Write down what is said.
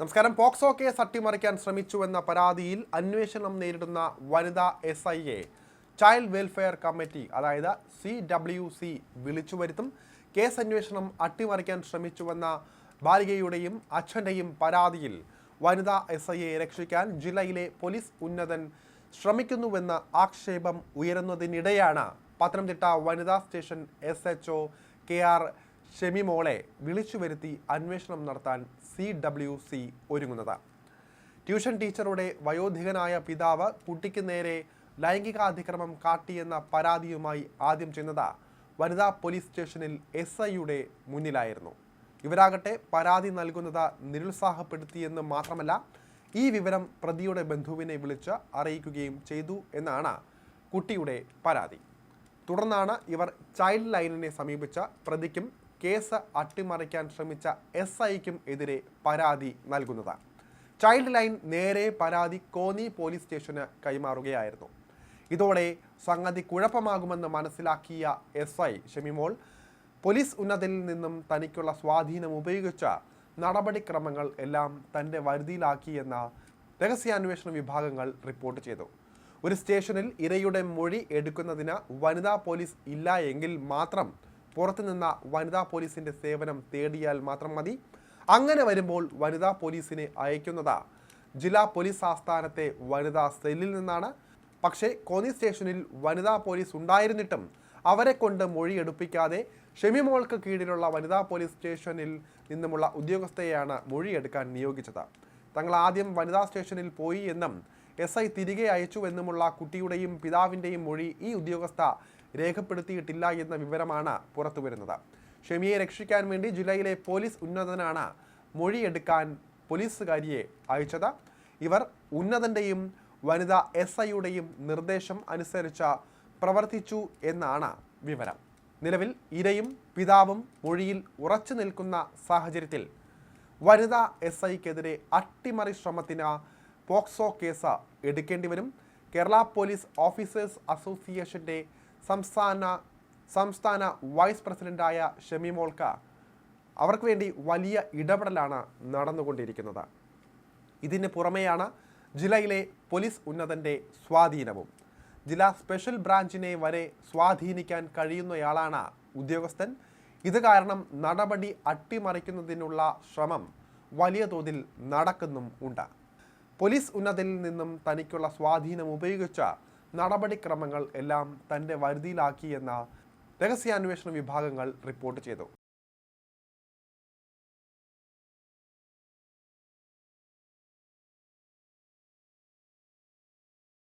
നമസ്കാരം. POCSO case അട്ടിമറിക്കാൻ ശ്രമിച്ചുവെന്ന പരാതിയിൽ അന്വേഷണം നേരിടുന്ന വനിതാ S I A child welfare committee അതായത് സി ഡബ്ല്യു സി വിളിച്ചു വരുത്തും കേസ് അന്വേഷണം അട്ടിമറിക്കാൻ ശ്രമിച്ചുവെന്ന ബാലികയുടെയും അച്ഛന്റെയും പരാതിയിൽ വനിതാ എസ് ഐയെ രക്ഷിക്കാൻ ജില്ലയിലെ പോലീസ് ഉന്നതൻ ശ്രമിക്കുന്നുവെന്ന ആക്ഷേപം ഉയരുന്നതിനിടെയാണ് പത്തനംതിട്ട വനിതാ station S H O K R ഷെമിമോളെ വിളിച്ചു വരുത്തി അന്വേഷണം നടത്താൻ സി ഡബ്ല്യു സി ഒരുങ്ങുന്നത്. ട്യൂഷൻ ടീച്ചറുടെ വയോധികനായ പിതാവ് കുട്ടിക്ക് നേരെ ലൈംഗികാതിക്രമം കാട്ടിയെന്ന പരാതിയുമായി ആദ്യം ചെന്നത് വനിതാ പോലീസ് സ്റ്റേഷനിൽ എസ് ഐയുടെ മുന്നിലായിരുന്നു. ഇവരാകട്ടെ പരാതി നൽകുന്നത് നിരുത്സാഹപ്പെടുത്തിയെന്ന് മാത്രമല്ല ഈ വിവരം പ്രതിയുടെ ബന്ധുവിനെ വിളിച്ച് അറിയിക്കുകയും ചെയ്തു എന്നാണ് കുട്ടിയുടെ പരാതി. തുടർന്നാണ് ഇവർ ചൈൽഡ് ലൈനിനെ സമീപിച്ച പ്രതിക്കും കേസ് അട്ടിമറിക്കാൻ ശ്രമിച്ച എസ് ഐക്കും എതിരെ പരാതി നൽകുന്നത്. ചൈൽഡ് ലൈൻ നേരെ പരാതി കോന്നി പോലീസ് സ്റ്റേഷന് കൈമാറുകയായിരുന്നു. ഇതോടെ സംഗതി കുഴപ്പമാകുമെന്ന് മനസ്സിലാക്കിയ എസ് ഐ ഷെമിമോൾ പോലീസ് ഉന്നതിൽ നിന്നും തനിക്കുള്ള സ്വാധീനം ഉപയോഗിച്ച നടപടിക്രമങ്ങൾ എല്ലാം തന്റെ വരുതിയിലാക്കിയെന്ന രഹസ്യാന്വേഷണ വിഭാഗങ്ങൾ റിപ്പോർട്ട് ചെയ്തു. ഒരു സ്റ്റേഷനിൽ ഇരയുടെ മൊഴി എടുക്കുന്നതിന് വനിതാ പോലീസ് ഇല്ല എങ്കിൽ മാത്രം പുറത്തുനിന്ന വനിതാ പോലീസിന്റെ സേവനം തേടിയാൽ മാത്രം മതി. അങ്ങനെ വരുമ്പോൾ വനിതാ പോലീസിനെ അയക്കുന്നത് ജില്ലാ പോലീസ് ആസ്ഥാനത്തെ വനിതാ സെല്ലിൽ നിന്നാണ്. പക്ഷേ കോന്നി സ്റ്റേഷനിൽ വനിതാ പോലീസ് ഉണ്ടായിരുന്നിട്ടും അവരെ കൊണ്ട് മൊഴി എടുപ്പിക്കാതെ ഷെമിമോൾക്ക് കീഴിലുള്ള വനിതാ പോലീസ് സ്റ്റേഷനിൽ നിന്നുമുള്ള ഉദ്യോഗസ്ഥയെയാണ് മൊഴിയെടുക്കാൻ നിയോഗിച്ചത്. തങ്ങൾ ആദ്യം വനിതാ സ്റ്റേഷനിൽ പോയി എന്നും എസ് ഐ തിരികെ അയച്ചു എന്നുമുള്ള കുട്ടിയുടെയും പിതാവിന്റെയും മൊഴി ഈ ഉദ്യോഗസ്ഥ രേഖപ്പെടുത്തിയിട്ടില്ല എന്ന വിവരമാണ് പുറത്തുവരുന്നത് ഷെമിയെ രക്ഷിക്കാൻ വേണ്ടി ജില്ലയിലെ പോലീസ് ഉന്നതനാണ് മൊഴിയെടുക്കാൻ പോലീസുകാരിയെ അയച്ചത്. ഇവർ ഉന്നതന്റെയും വനിതാ എസ് ഐയുടെയും നിർദ്ദേശം അനുസരിച്ച് പ്രവർത്തിച്ചു എന്നാണ് വിവരം. നിലവിൽ ഇരയും പിതാവും മൊഴിയിൽ ഉറച്ചു നിൽക്കുന്ന സാഹചര്യത്തിൽ വനിതാ എസ് ഐക്കെതിരെ അട്ടിമറി ശ്രമത്തിന് പോക്സോ കേസ് എടുക്കേണ്ടി വരും. കേരള പോലീസ് ഓഫീസേഴ്സ് അസോസിയേഷന്റെ സംസ്ഥാന സംസ്ഥാന വൈസ് പ്രസിഡന്റായ ഷെമിമോൾക്ക് അവർക്ക് വേണ്ടി വലിയ ഇടപെടലാണ് നടന്നുകൊണ്ടിരിക്കുന്നത്. ഇതിന് പുറമെയാണ് ജില്ലയിലെ പോലീസ് ഉന്നതന്റെ സ്വാധീനവും. ജില്ലാ സ്പെഷ്യൽ ബ്രാഞ്ചിനെ വരെ സ്വാധീനിക്കാൻ കഴിയുന്നയാളാണ് ഉദ്യോഗസ്ഥൻ. ഇത് കാരണം നടപടി അട്ടിമറിക്കുന്നതിനുള്ള ശ്രമം വലിയ തോതിൽ നടക്കുന്നും ഉണ്ട് പോലീസ് ഉന്നതിൽ നിന്നും തനിക്കുള്ള സ്വാധീനം ഉപയോഗിച്ച നടപടിക്രമങ്ങൾ എല്ലാം തന്റെ വരുതിയിലാക്കിയെന്ന രഹസ്യാന്വേഷണ വിഭാഗങ്ങൾ റിപ്പോർട്ട് ചെയ്തു.